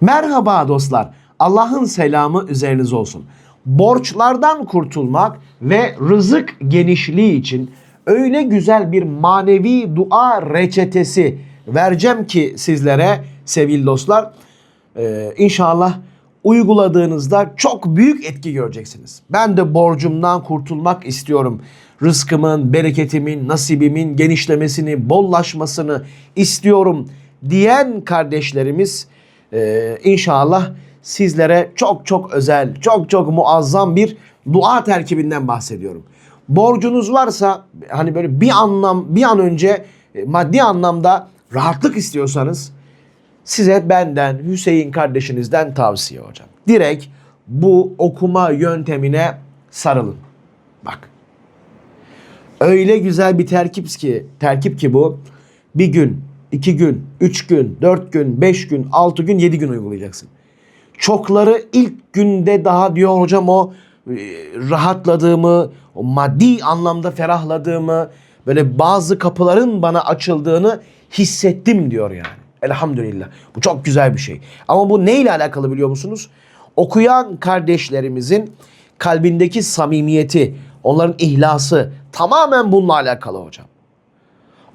Merhaba dostlar. Allah'ın selamı üzerinize olsun. Borçlardan kurtulmak ve rızık genişliği için öyle güzel bir manevi dua reçetesi vereceğim ki sizlere sevgili dostlar. Ee, inşallah uyguladığınızda çok büyük etki göreceksiniz. Ben de borcumdan kurtulmak istiyorum. Rızkımın, bereketimin, nasibimin genişlemesini, bollaşmasını istiyorum diyen kardeşlerimiz e, inşallah sizlere çok çok özel, çok çok muazzam bir dua terkibinden bahsediyorum. Borcunuz varsa hani böyle bir anlam bir an önce e, maddi anlamda rahatlık istiyorsanız size benden Hüseyin kardeşinizden tavsiye hocam. Direkt bu okuma yöntemine sarılın. Bak. Öyle güzel bir terkip ki, terkip ki bu. Bir gün, iki gün, üç gün, dört gün, beş gün, altı gün, yedi gün uygulayacaksın. Çokları ilk günde daha diyor hocam o e, rahatladığımı, o maddi anlamda ferahladığımı, böyle bazı kapıların bana açıldığını hissettim diyor yani. Elhamdülillah. Bu çok güzel bir şey. Ama bu neyle alakalı biliyor musunuz? Okuyan kardeşlerimizin kalbindeki samimiyeti, onların ihlası tamamen bununla alakalı hocam.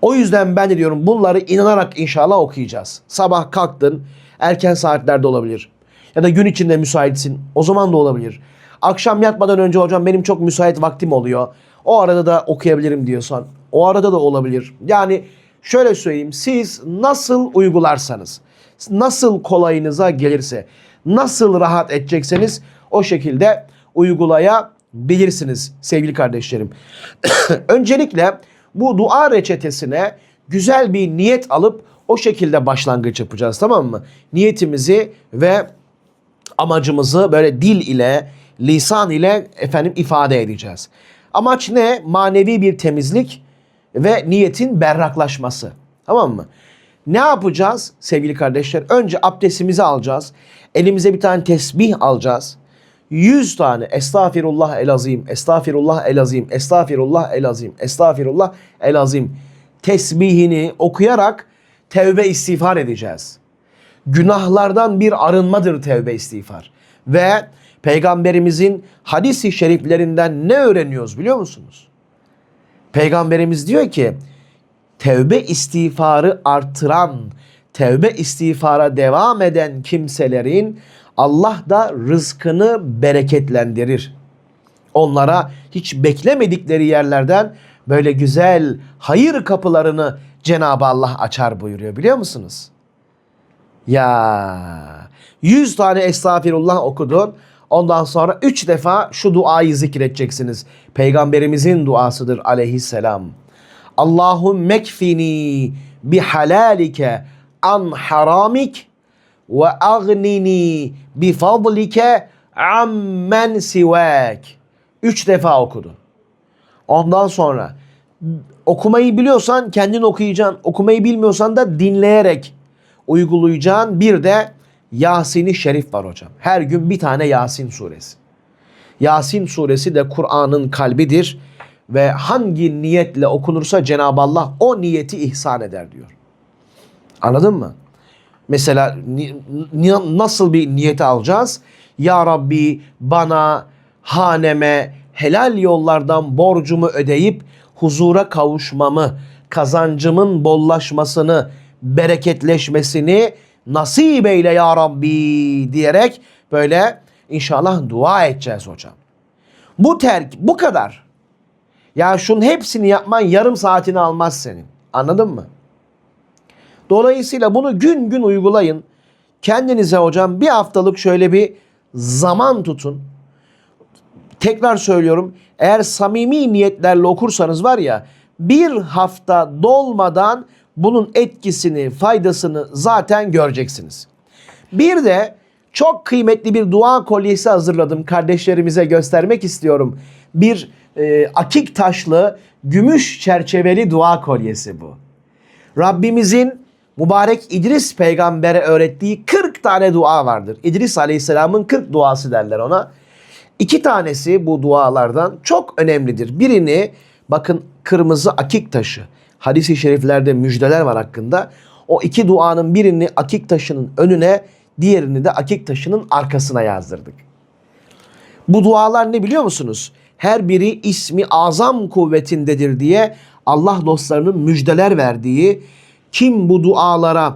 O yüzden ben de diyorum bunları inanarak inşallah okuyacağız. Sabah kalktın, erken saatlerde olabilir. Ya da gün içinde müsaitsin, o zaman da olabilir. Akşam yatmadan önce hocam benim çok müsait vaktim oluyor. O arada da okuyabilirim diyorsan, o arada da olabilir. Yani şöyle söyleyeyim, siz nasıl uygularsanız, nasıl kolayınıza gelirse, nasıl rahat edecekseniz o şekilde uygulayabilirsiniz sevgili kardeşlerim. Öncelikle bu dua reçetesine güzel bir niyet alıp o şekilde başlangıç yapacağız tamam mı? Niyetimizi ve amacımızı böyle dil ile, lisan ile efendim ifade edeceğiz. Amaç ne? Manevi bir temizlik ve niyetin berraklaşması. Tamam mı? Ne yapacağız sevgili kardeşler? Önce abdestimizi alacağız. Elimize bir tane tesbih alacağız. 100 tane estağfirullah el azim, estağfirullah el azim, estağfirullah el azim, estağfirullah el azim tesbihini okuyarak tevbe istiğfar edeceğiz. Günahlardan bir arınmadır tevbe istiğfar. Ve peygamberimizin hadisi şeriflerinden ne öğreniyoruz biliyor musunuz? Peygamberimiz diyor ki tevbe istiğfarı artıran, tevbe istiğfara devam eden kimselerin Allah da rızkını bereketlendirir. Onlara hiç beklemedikleri yerlerden böyle güzel hayır kapılarını Cenab-ı Allah açar buyuruyor biliyor musunuz? Ya 100 tane estağfirullah okudun. Ondan sonra 3 defa şu duayı zikredeceksiniz. Peygamberimizin duasıdır aleyhisselam. Allahümme kfini bi halalike an haramik ve agnini bi fadlike ammen sivak. Üç defa okudu. Ondan sonra okumayı biliyorsan kendin okuyacaksın. Okumayı bilmiyorsan da dinleyerek uygulayacağın bir de Yasin-i Şerif var hocam. Her gün bir tane Yasin suresi. Yasin suresi de Kur'an'ın kalbidir ve hangi niyetle okunursa Cenab-ı Allah o niyeti ihsan eder diyor. Anladın mı? Mesela nasıl bir niyeti alacağız? Ya Rabbi bana, haneme helal yollardan borcumu ödeyip huzura kavuşmamı, kazancımın bollaşmasını, bereketleşmesini nasip eyle ya Rabbi diyerek böyle inşallah dua edeceğiz hocam. Bu terk bu kadar. Ya şunun hepsini yapman yarım saatini almaz senin. Anladın mı? Dolayısıyla bunu gün gün uygulayın. Kendinize hocam bir haftalık şöyle bir zaman tutun. Tekrar söylüyorum. Eğer samimi niyetlerle okursanız var ya bir hafta dolmadan bunun etkisini, faydasını zaten göreceksiniz. Bir de çok kıymetli bir dua kolyesi hazırladım. Kardeşlerimize göstermek istiyorum. Bir e, akik taşlı, gümüş çerçeveli dua kolyesi bu. Rabbimizin mübarek İdris peygambere öğrettiği 40 tane dua vardır. İdris aleyhisselamın 40 duası derler ona. İki tanesi bu dualardan çok önemlidir. Birini bakın kırmızı akik taşı. Hadis-i şeriflerde müjdeler var hakkında. O iki duanın birini akik taşının önüne Diğerini de akik taşının arkasına yazdırdık. Bu dualar ne biliyor musunuz? Her biri ismi azam kuvvetindedir diye Allah dostlarının müjdeler verdiği kim bu dualara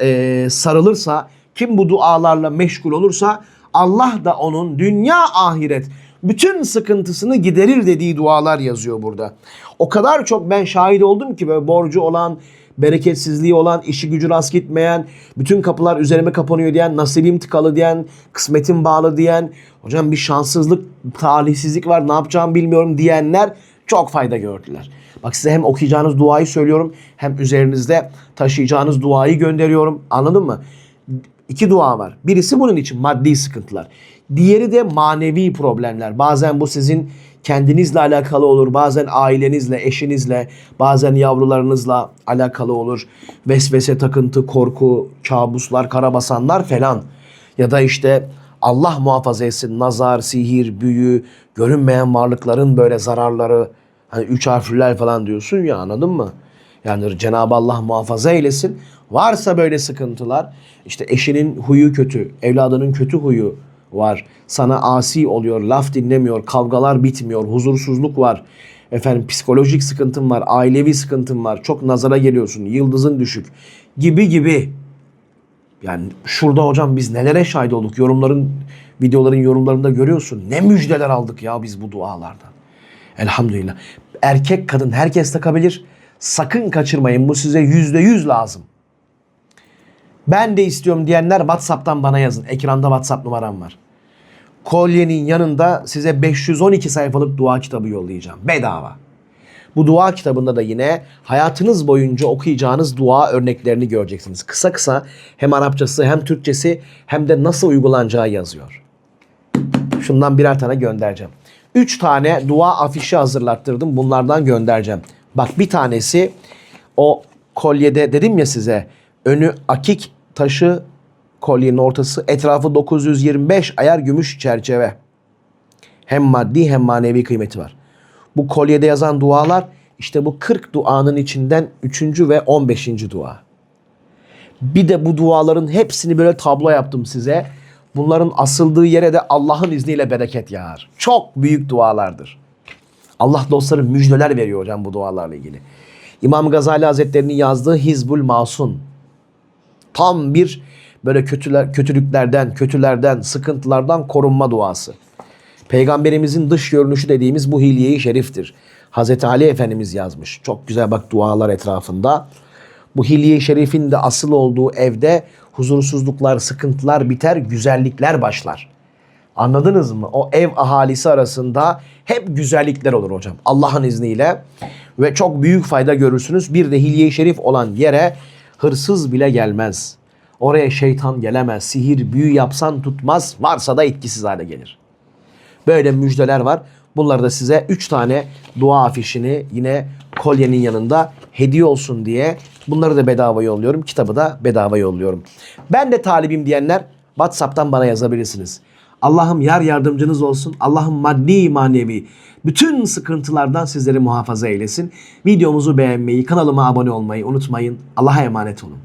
e, sarılırsa, kim bu dualarla meşgul olursa Allah da onun dünya ahiret bütün sıkıntısını giderir dediği dualar yazıyor burada. O kadar çok ben şahit oldum ki böyle borcu olan, bereketsizliği olan, işi gücü rast gitmeyen, bütün kapılar üzerime kapanıyor diyen, nasibim tıkalı diyen, kısmetim bağlı diyen, hocam bir şanssızlık, talihsizlik var ne yapacağımı bilmiyorum diyenler çok fayda gördüler. Bak size hem okuyacağınız duayı söylüyorum hem üzerinizde taşıyacağınız duayı gönderiyorum. Anladın mı? İki dua var. Birisi bunun için maddi sıkıntılar. Diğeri de manevi problemler. Bazen bu sizin kendinizle alakalı olur. Bazen ailenizle, eşinizle, bazen yavrularınızla alakalı olur. Vesvese, takıntı, korku, kabuslar, karabasanlar falan. Ya da işte Allah muhafaza etsin nazar, sihir, büyü, görünmeyen varlıkların böyle zararları. Hani üç harfliler falan diyorsun ya anladın mı? Yani Cenab-ı Allah muhafaza eylesin. Varsa böyle sıkıntılar işte eşinin huyu kötü, evladının kötü huyu var. Sana asi oluyor, laf dinlemiyor, kavgalar bitmiyor, huzursuzluk var. Efendim psikolojik sıkıntın var, ailevi sıkıntın var, çok nazara geliyorsun, yıldızın düşük gibi gibi. Yani şurada hocam biz nelere şahit olduk? Yorumların, videoların yorumlarında görüyorsun. Ne müjdeler aldık ya biz bu dualardan. Elhamdülillah. Erkek kadın herkes takabilir. Sakın kaçırmayın. Bu size yüzde yüz lazım. Ben de istiyorum diyenler WhatsApp'tan bana yazın. Ekranda WhatsApp numaram var. Kolyenin yanında size 512 sayfalık dua kitabı yollayacağım. Bedava. Bu dua kitabında da yine hayatınız boyunca okuyacağınız dua örneklerini göreceksiniz. Kısa kısa hem Arapçası hem Türkçesi hem de nasıl uygulanacağı yazıyor. Şundan birer tane göndereceğim. Üç tane dua afişi hazırlattırdım. Bunlardan göndereceğim. Bak bir tanesi o kolyede dedim ya size önü akik taşı kolyenin ortası etrafı 925 ayar gümüş çerçeve. Hem maddi hem manevi kıymeti var. Bu kolyede yazan dualar işte bu 40 duanın içinden 3. ve 15. dua. Bir de bu duaların hepsini böyle tablo yaptım size. Bunların asıldığı yere de Allah'ın izniyle bereket yağar. Çok büyük dualardır. Allah dostları müjdeler veriyor hocam bu dualarla ilgili. İmam Gazali Hazretleri'nin yazdığı Hizbul Masun. Tam bir böyle kötüler, kötülüklerden, kötülerden, sıkıntılardan korunma duası. Peygamberimizin dış görünüşü dediğimiz bu hilye-i şeriftir. Hazreti Ali Efendimiz yazmış. Çok güzel bak dualar etrafında. Bu hilye-i şerifin de asıl olduğu evde huzursuzluklar, sıkıntılar biter, güzellikler başlar. Anladınız mı? O ev ahalisi arasında hep güzellikler olur hocam. Allah'ın izniyle ve çok büyük fayda görürsünüz. Bir de hilye-i şerif olan yere hırsız bile gelmez. Oraya şeytan gelemez. Sihir, büyü yapsan tutmaz. Varsa da etkisiz hale gelir. Böyle müjdeler var. Bunları da size 3 tane dua afişini yine kolyenin yanında hediye olsun diye bunları da bedava yolluyorum. Kitabı da bedava yolluyorum. Ben de talibim diyenler WhatsApp'tan bana yazabilirsiniz. Allah'ım yar yardımcınız olsun. Allah'ım maddi manevi bütün sıkıntılardan sizleri muhafaza eylesin. Videomuzu beğenmeyi, kanalıma abone olmayı unutmayın. Allah'a emanet olun.